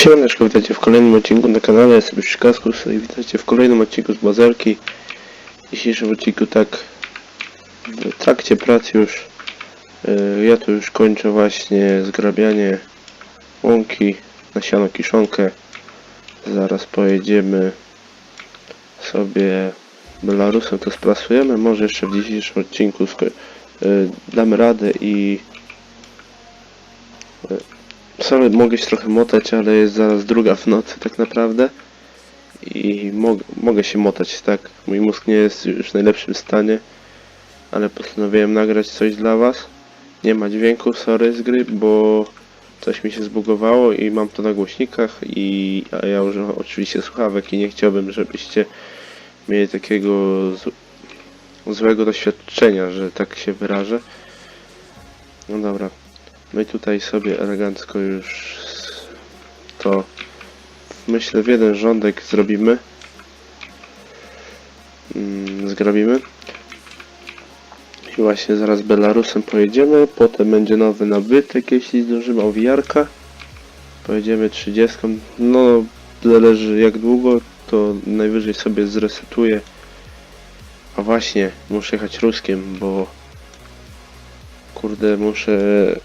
Siemaneczko, witajcie w kolejnym odcinku na kanale, jestem już Kaskus i witajcie w kolejnym odcinku z Bazarki. W dzisiejszym odcinku tak w trakcie pracy już y, ja tu już kończę właśnie zgrabianie łąki na siano kiszonkę. Zaraz pojedziemy sobie Belarusem to sprasujemy, może jeszcze w dzisiejszym odcinku sko- y, damy radę i Sorry, mogę się trochę motać, ale jest zaraz druga w nocy tak naprawdę. I mog mogę się motać, tak? Mój mózg nie jest już w najlepszym stanie. Ale postanowiłem nagrać coś dla was. Nie ma dźwięku, sorry, z gry, bo coś mi się zbugowało i mam to na głośnikach i a ja używam oczywiście słuchawek i nie chciałbym, żebyście mieli takiego złego doświadczenia, że tak się wyrażę. No dobra. My tutaj sobie elegancko już to myślę w jeden rządek zrobimy. Mm, Zgrabimy. I właśnie zaraz Belarusem pojedziemy. Potem będzie nowy nabytek, jeśli zdążymy owijarka. Pojedziemy 30. No, zależy jak długo, to najwyżej sobie zresetuję. A właśnie, muszę jechać ruskiem, bo Kurde, muszę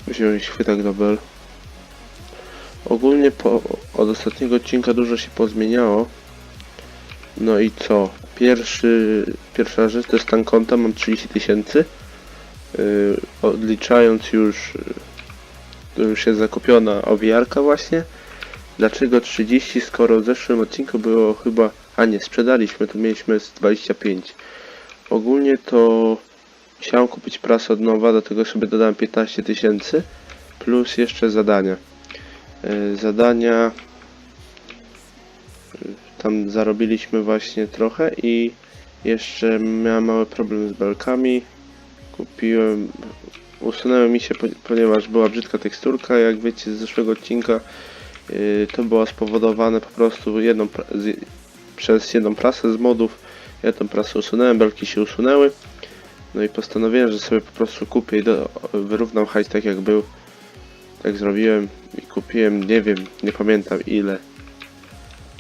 wziąć chwytak do bel. Ogólnie po, od ostatniego odcinka dużo się pozmieniało. No i co? Pierwszy, pierwsza rzecz to jest stan konta, mam 30 tysięcy. Yy, odliczając już, to już jest zakupiona owijarka właśnie. Dlaczego 30, skoro w zeszłym odcinku było chyba, a nie, sprzedaliśmy, to mieliśmy z 25. Ogólnie to Chciałem kupić prasę od nowa, do tego sobie dodałem 15 tysięcy plus jeszcze zadania. Yy, Zadania yy, tam zarobiliśmy właśnie trochę i jeszcze miałem mały problem z belkami. Kupiłem, usunęły mi się, po- ponieważ była brzydka teksturka, jak wiecie z zeszłego odcinka. Yy, To było spowodowane po prostu jedną, przez jedną prasę z modów. Ja tą prasę usunąłem, belki się usunęły. No i postanowiłem, że sobie po prostu kupię i do, wyrównam hajs tak jak był. Tak zrobiłem i kupiłem, nie wiem, nie pamiętam ile.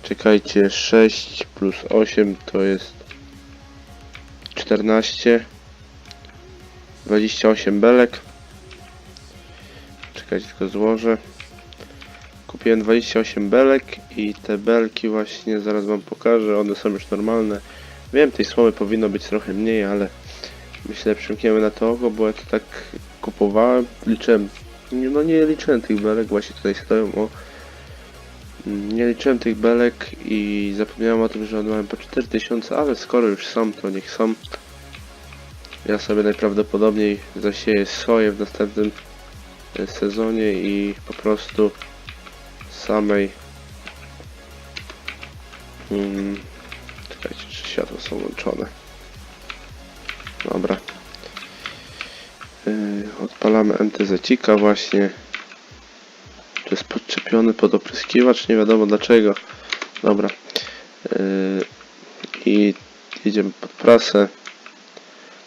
Czekajcie, 6 plus 8 to jest 14. 28 belek. Czekajcie, tylko złożę. Kupiłem 28 belek i te belki właśnie zaraz wam pokażę, one są już normalne. Wiem, tej słomy powinno być trochę mniej, ale Myślę, przymkniemy na to oko, bo ja to tak kupowałem, liczyłem, no nie liczyłem tych belek, właśnie tutaj stoją, o. Nie liczyłem tych belek i zapomniałem o tym, że one mają po 4000, ale skoro już są, to niech są. Ja sobie najprawdopodobniej zasieję soję w następnym e, sezonie i po prostu samej... Mm, czekajcie, czy światła są włączone. Dobra. Yy, odpalamy MTZ-cika właśnie. To jest podczepiony pod opryskiwacz, nie wiadomo dlaczego. Dobra. Yy, I jedziemy pod prasę.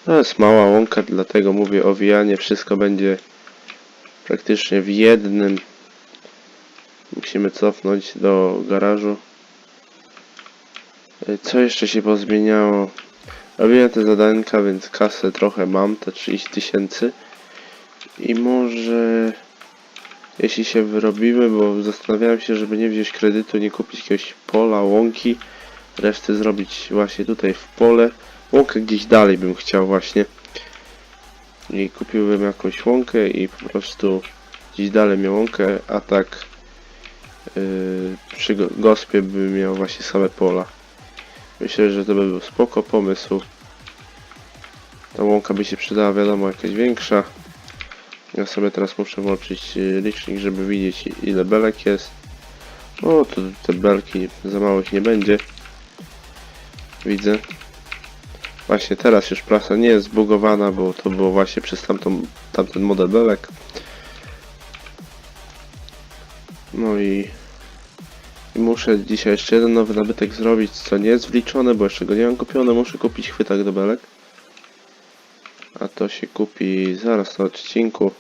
To jest mała łąka, dlatego mówię owijanie. Wszystko będzie praktycznie w jednym. Musimy cofnąć do garażu. Yy, Co jeszcze się pozmieniało? Robiłem te zadanka, więc kasę trochę mam, te 30 tysięcy. I może jeśli się wyrobimy, bo zastanawiałem się, żeby nie wziąć kredytu, nie kupić jakiegoś pola, łąki, resztę zrobić właśnie tutaj w pole. Łąkę gdzieś dalej bym chciał właśnie. I kupiłbym jakąś łąkę i po prostu gdzieś dalej miał łąkę, a tak yy, przy go- gospie bym miał właśnie same pola. Myślę, że to by był spoko pomysł. Ta łąka by się przydała, wiadomo, jakaś większa. Ja sobie teraz muszę włączyć y, licznik, żeby widzieć ile belek jest. O, to te belki za małych nie będzie. Widzę. Właśnie teraz już prasa nie jest zbugowana, bo to było właśnie przez tamtą, tamten model belek. No i i muszę dzisiaj jeszcze jeden nowy nabytek zrobić, co nie jest wliczone, bo jeszcze go nie mam kupione. Muszę kupić chwytak do belek. A to się kupi zaraz na odcinku.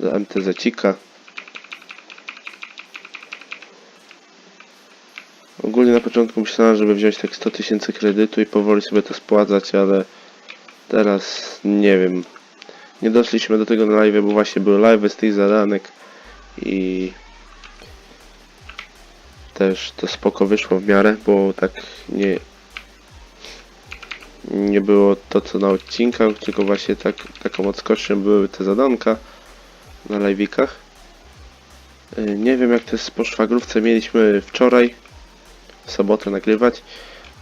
Do MTZ-cika. Ogólnie na początku myślałem, żeby wziąć tak 100 tysięcy kredytu i powoli sobie to spłacać, ale teraz nie wiem. Nie doszliśmy do tego na live, bo właśnie były live z tych zadanek i też to spoko wyszło w miarę, bo tak nie nie było to co na odcinkach, tylko właśnie tak, taką odskocznią były te zadanka na live'ikach. Y, Nie wiem jak to jest po szwagrówce, mieliśmy wczoraj w sobotę nagrywać,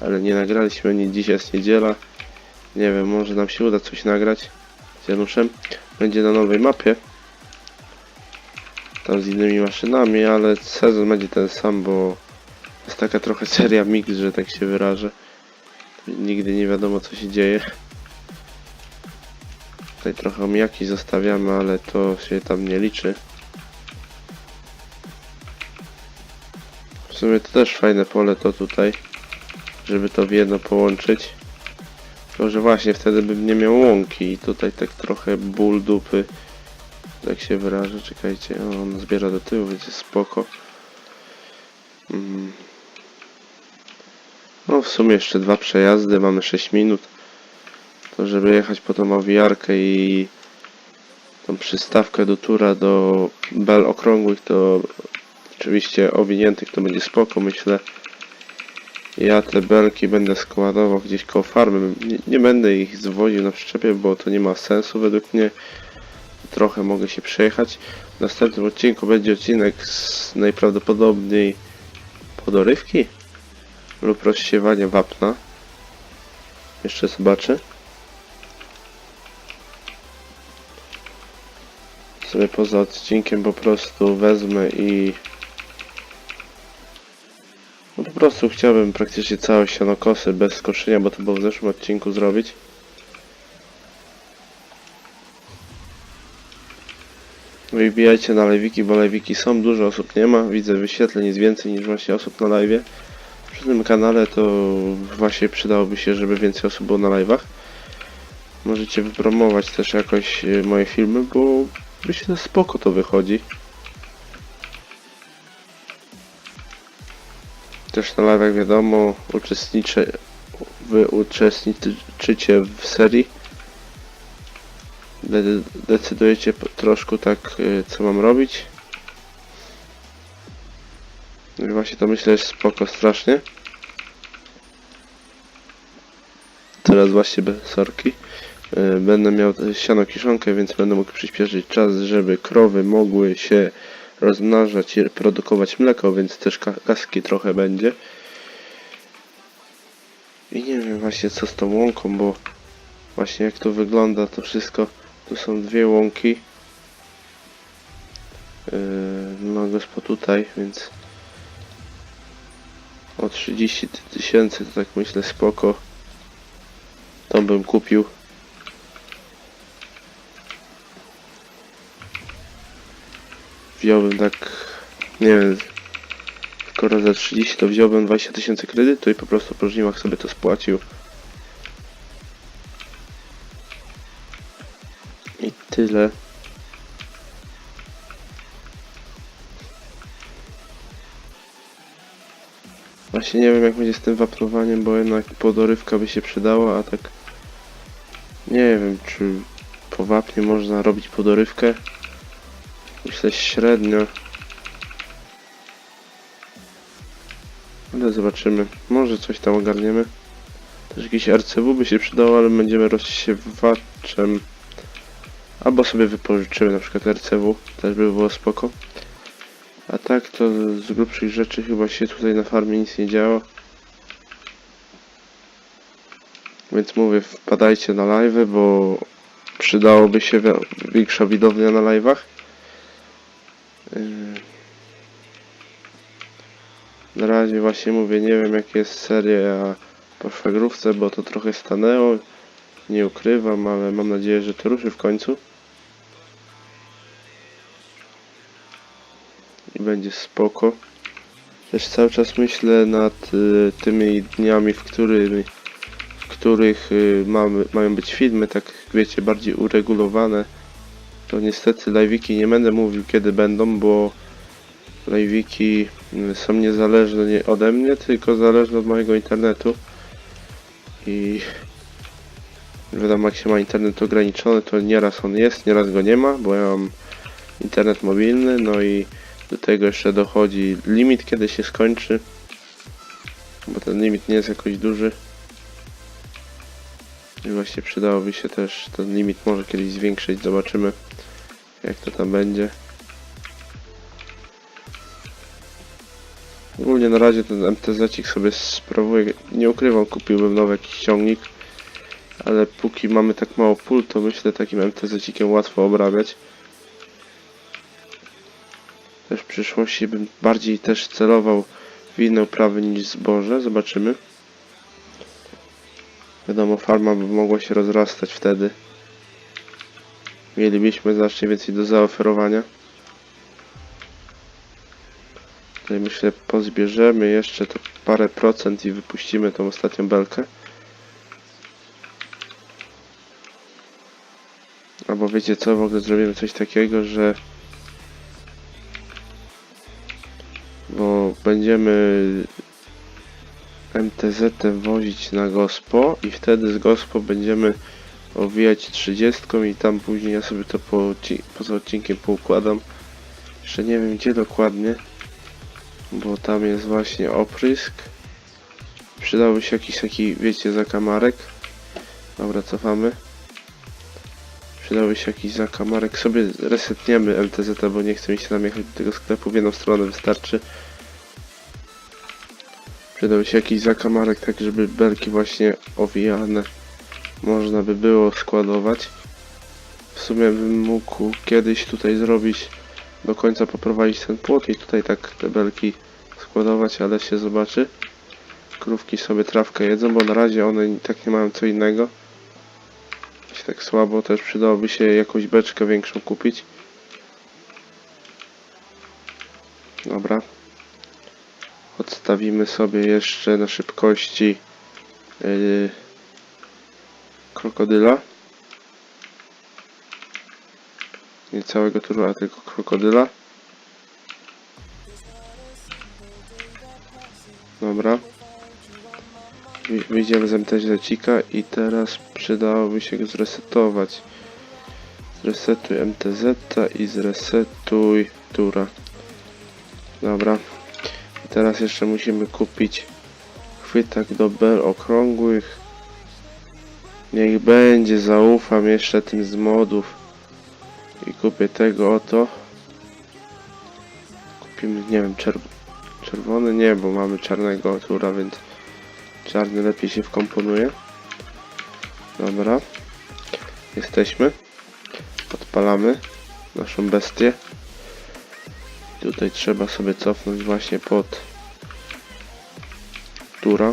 ale nie nagraliśmy nic, dzisiaj jest niedziela. Nie wiem, może nam się uda coś nagrać z Januszem. Będzie na nowej mapie. Tam z innymi maszynami, ale sezon będzie ten sam, bo jest taka trochę seria mix, że tak się wyrażę. Nigdy nie wiadomo co się dzieje. Tutaj trochę omijaki zostawiamy, ale to się tam nie liczy. W sumie to też fajne pole to tutaj, żeby to w jedno połączyć. Tylko, że właśnie wtedy bym nie miał łąki i tutaj tak trochę ból dupy. Tak się wyrażę, czekajcie, on zbiera do tyłu, więc jest spoko. Mm. No w sumie jeszcze dwa przejazdy, mamy 6 minut. To żeby jechać po tą owijarkę i tą przystawkę do tura do bel okrągłych to oczywiście owiniętych to będzie spoko myślę. Ja te belki będę składował gdzieś koło farmy. Nie, nie będę ich zwoził na przyczepie, bo to nie ma sensu według mnie. Trochę mogę się przejechać. W następnym odcinku będzie odcinek z najprawdopodobniej podorywki lub rozsiewania wapna. Jeszcze zobaczę. Sobie poza odcinkiem po prostu wezmę i no po prostu chciałbym praktycznie całe sianokosy bez skoszenia, bo to było w zeszłym odcinku zrobić. I wbijajcie na live'iki, bo live'iki są, dużo osób nie ma, widzę wyświetleń jest więcej niż właśnie osób na live'ie. Przy tym kanale to właśnie przydałoby się, żeby więcej osób było na live'ach. Możecie wypromować też jakoś e, moje filmy, bo myślę spoko to wychodzi. Też na live'ach wiadomo, uczestniczę, wy uczestniczycie w serii. De- decydujecie troszkę tak, y, co mam robić. No i właśnie to myślę jest spoko strasznie. Teraz właśnie bez sorki. Y, Będę miał siano kiszonkę, więc będę mógł przyspieszyć czas, żeby krowy mogły się rozmnażać i produkować mleko, więc też ka- kaski trochę będzie. I nie wiem właśnie co z tą łąką, bo właśnie jak to wygląda to wszystko. Tu są dwie łąki. Yy, no gospo tutaj, więc o 30 ty- tysięcy to tak myślę spoko. To bym kupił. Wziąłbym tak, nie wiem, skoro za 30 to wziąłbym 20 tysięcy kredytu i po prostu po sobie to spłacił. I tyle. Właśnie nie wiem jak będzie z tym wapnowaniem, bo jednak podorywka by się przydała, a tak nie wiem czy po wapnie można robić podorywkę. Myślę średnio. Ale zobaczymy. Może coś tam ogarniemy. Też jakiś RCW by się przydało, ale będziemy rozsiewaczem. Albo sobie wypożyczymy na przykład RCW. Też by było spoko. A tak to z grubszych rzeczy chyba się tutaj na farmie nic nie działo. Więc mówię, wpadajcie na live'y, bo przydałoby się wi- większa widownia na live'ach. Yy. Na razie właśnie mówię, nie wiem jak jest seria po szwagrówce, bo to trochę stanęło. Nie ukrywam, ale mam nadzieję, że to ruszy w końcu. Będzie spoko. Też cały czas myślę nad y, tymi dniami, w, którymi, w których y, mamy, mają być filmy, tak wiecie, bardziej uregulowane. To niestety live'iki nie będę mówił kiedy będą, bo live'iki y, są niezależne nie ode mnie, tylko zależne od mojego internetu. I wiadomo, jak się ma internet ograniczony, to nieraz on jest, nieraz go nie ma, bo ja mam internet mobilny, no i do tego jeszcze dochodzi limit, kiedy się skończy, bo ten limit nie jest jakoś duży. I właśnie przydałoby się też ten limit może kiedyś zwiększyć, zobaczymy jak to tam będzie. Ogólnie na razie ten MTZ sobie sprawuję, nie ukrywam, kupiłbym nowy jakiś ciągnik, ale póki mamy tak mało pól, to myślę takim MTZ-cikiem łatwo obrabiać. Też w przyszłości bym bardziej też celował w inne uprawy niż zboże, zobaczymy. Wiadomo, farma by mogła się rozrastać wtedy. Mielibyśmy znacznie więcej do zaoferowania. Tutaj myślę pozbierzemy jeszcze to parę procent i wypuścimy tą ostatnią belkę. Albo wiecie co, w ogóle zrobimy coś takiego, że będziemy MTZ wozić na gospo i wtedy z gospo będziemy owijać 30 i tam później ja sobie to po, odci- poza odcinkiem poukładam. Jeszcze nie wiem gdzie dokładnie, bo tam jest właśnie oprysk. Przydałby się jakiś taki, wiecie, zakamarek. Dobra, cofamy. Przydałby się jakiś zakamarek. Sobie resetniemy MTZ, bo nie chcę mi się tam jechać do tego sklepu. W jedną stronę wystarczy. Przydałby się jakiś zakamarek, tak żeby belki właśnie owijane można by było składować. W sumie bym mógł kiedyś tutaj zrobić, do końca poprowadzić ten płot i tutaj tak te belki składować, ale się zobaczy. Krówki sobie trawkę jedzą, bo na razie one tak nie mają co innego. Jeśli tak słabo, też przydałoby się jakąś beczkę większą kupić. Dobra. Odstawimy sobie jeszcze na szybkości yy, krokodyla. Nie całego turla, tylko krokodyla. Dobra. Wy- Wyjdziemy z MTZ-cika i teraz przydałoby się go zresetować. Zresetuj MTZ i zresetuj tura. Dobra. Teraz jeszcze musimy kupić chwytak do bel okrągłych. Niech będzie, zaufam jeszcze tym z modów. I kupię tego oto. Kupimy, nie wiem, czerw czerwony nie, bo mamy czarnego tura, więc czarny lepiej się wkomponuje. Dobra. Jesteśmy. Odpalamy naszą bestię. Tutaj trzeba sobie cofnąć właśnie pod tura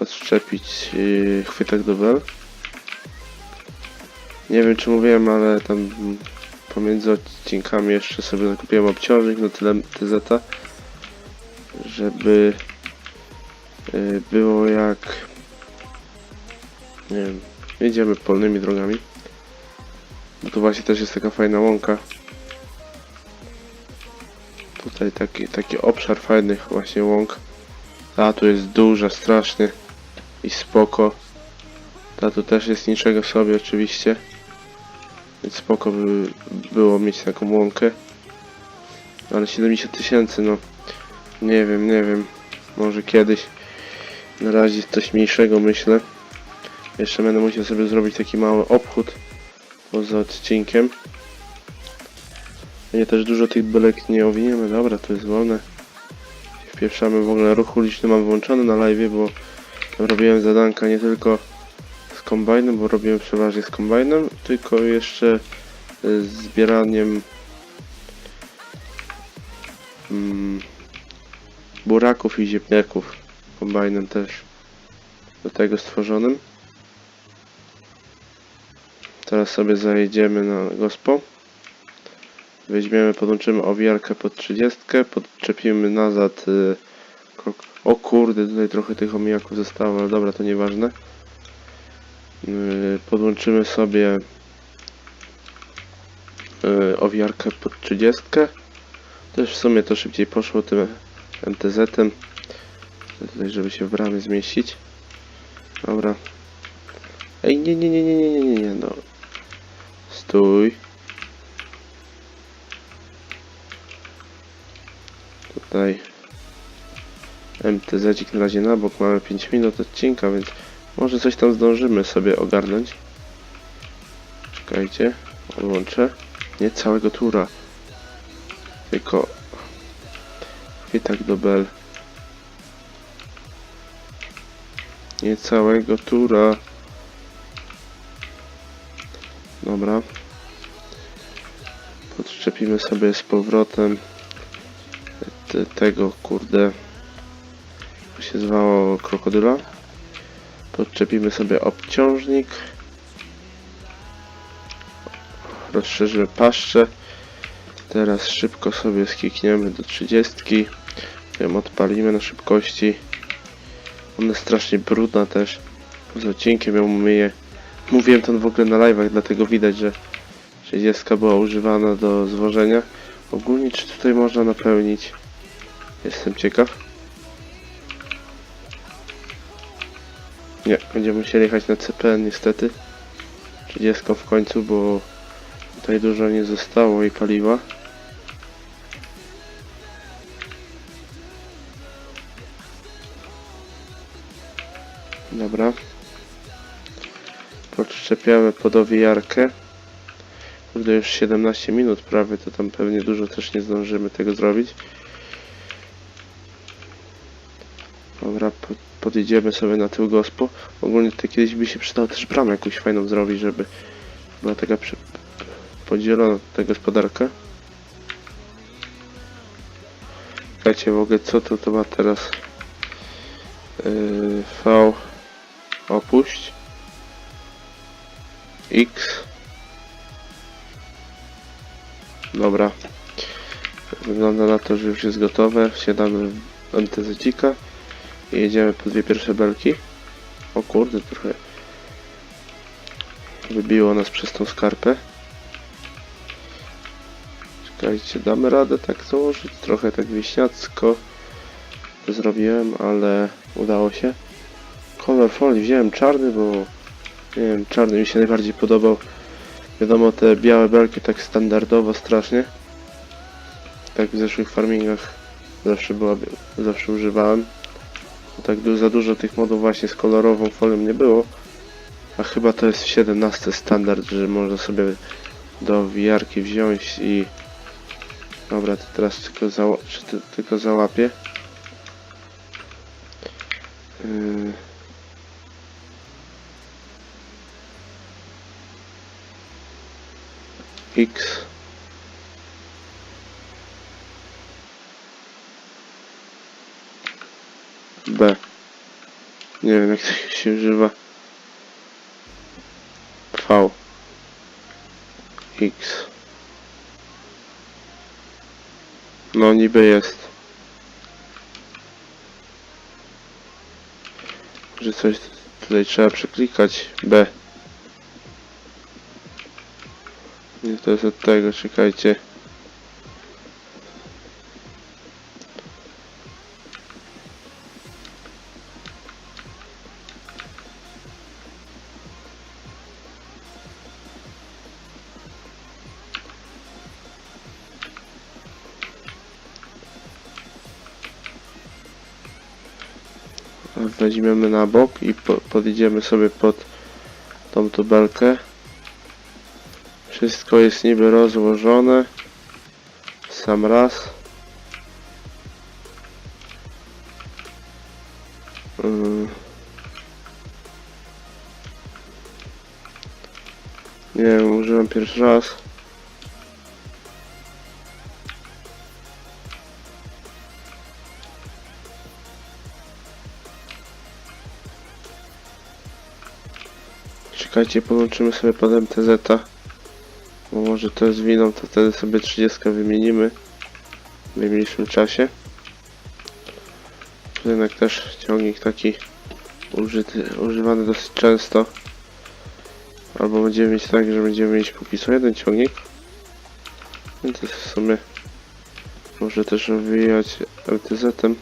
odszczepić yy, chwytek do bel. Nie wiem czy mówiłem, ale tam pomiędzy odcinkami jeszcze sobie zakupiłem obciążnik na tyle TZ, żeby yy, było jak nie wiem, jedziemy polnymi drogami. Bo tu właśnie też jest taka fajna łąka. Tutaj taki, taki obszar fajnych właśnie łąk. A tu jest duża strasznie i spoko. Ta tu też jest niczego sobie oczywiście. Więc spoko by było mieć taką łąkę. Ale 70 tysięcy no. Nie wiem, nie wiem. Może kiedyś. Na razie coś mniejszego myślę. Jeszcze będę musiał sobie zrobić taki mały obchód poza odcinkiem. Nie też dużo tych belek nie owiniemy. Dobra, to jest wolne. Wpieprzamy w ogóle ruch uliczny mam włączony na live, bo robiłem zadanka nie tylko z kombajnem, bo robiłem przeważnie z kombajnem, tylko jeszcze y, z zbieraniem mm, buraków i ziemniaków kombajnem też do tego stworzonym. Teraz sobie zajedziemy na gospo. Weźmiemy, podłączymy owijarkę pod 30, podczepimy nazad. Y, o kurde, tutaj trochę tych omijaków zostało, ale dobra, to nieważne. Y, podłączymy sobie y, owiarkę pod 30. Też w sumie to szybciej poszło tym MTZ-em. Tutaj, żeby się w bramie zmieścić. Dobra. Ej, nie, nie, nie, nie, nie, nie, nie, no. Stój. Tutaj MTZ na razie na bok, mamy 5 minut odcinka, więc może coś tam zdążymy sobie ogarnąć. Czekajcie, odłączę. Nie całego tura, tylko i tak do bel. Nie całego tura. Dobra. Podszczepimy sobie z powrotem te, tego, kurde, się zwało krokodyla. Podczepimy sobie obciążnik. Rozszerzymy paszczę. Teraz szybko sobie skikniemy do 30. Ją odpalimy na szybkości. Ona jest strasznie brudna też. Z odcinkiem ją myję. Mówiłem to w ogóle na live'ach, dlatego widać, że 30 była używana do zwożenia. Ogólnie czy tutaj można napełnić? Jestem ciekaw. Nie, będziemy musieli jechać na CPN niestety. 30 w końcu, bo tutaj dużo nie zostało i paliwa. Dobra. Podczepiamy pod owijarkę. Kurde, już 17 minut prawie, to tam pewnie dużo też nie zdążymy tego zrobić. Dobra, po, podjedziemy sobie na tył gospo. Ogólnie tutaj kiedyś by się przydało też bramę jakąś fajną zrobić, żeby była taka przy, podzielona ta gospodarka. W ogóle co to, to ma teraz? Yy, V opuść. X. Dobra. Wygląda na to, że już jest gotowe. Wsiadamy w MTZ-cika jedziemy po dwie pierwsze belki o kurde trochę wybiło nas przez tą skarpę czekajcie damy radę tak założyć trochę tak wieśniacko to zrobiłem ale udało się kolor folii wziąłem czarny, bo nie wiem, czarny mi się najbardziej podobał. Wiadomo, te białe belki tak standardowo strasznie. Tak w zeszłych farmingach zawsze była, zawsze używałem. Tak du za dużo tych modów właśnie z kolorową folią nie było. A chyba to jest w 17 standard, że można sobie do wiarki wziąć i dobra, to teraz tylko, zała tylko załapię. Yy... X B. Nie wiem jak to się używa. V. X. No niby jest. Że coś tutaj trzeba przeklikać. B. Nie, to jest od tego, czekajcie. Weźmiemy na bok i po, podjedziemy sobie pod tą tubelkę. Wszystko jest niby rozłożone. Sam raz. Yy. Nie wiem, użyłem pierwszy raz. Czekajcie, połączymy sobie pod MTZ. -a. Bo może to jest winą, to wtedy sobie 30 wymienimy w najmniejszym czasie. Jednak też ciągnik taki użyty, używany dosyć często. Albo będziemy mieć tak, że będziemy mieć póki co jeden ciągnik. Więc jest w sumie Może też wyjechać LTZ-em.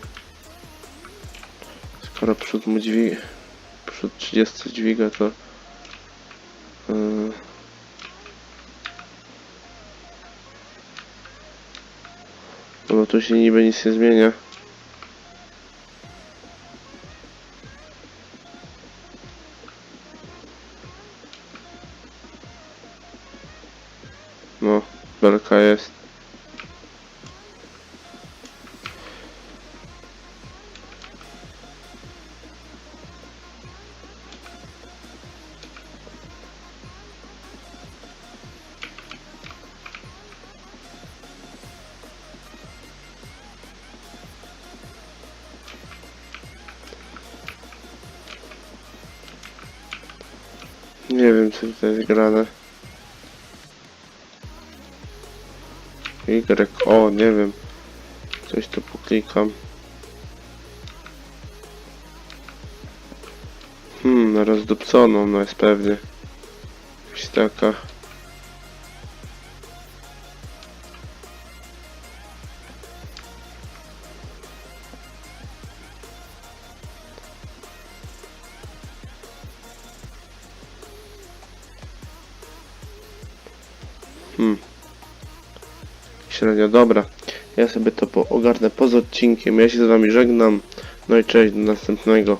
Skoro przód mu dźwiga, przód 30 dźwiga, to tu się niby nic nie zmienia. No, belka jest. Y, o nie wiem. Coś tu poklikam. Hmm, rozdupconą no jest pewnie. Jakaś taka. Dobra. Ja sobie to ogarnę poza odcinkiem. Ja się z wami żegnam. No i cześć, do następnego.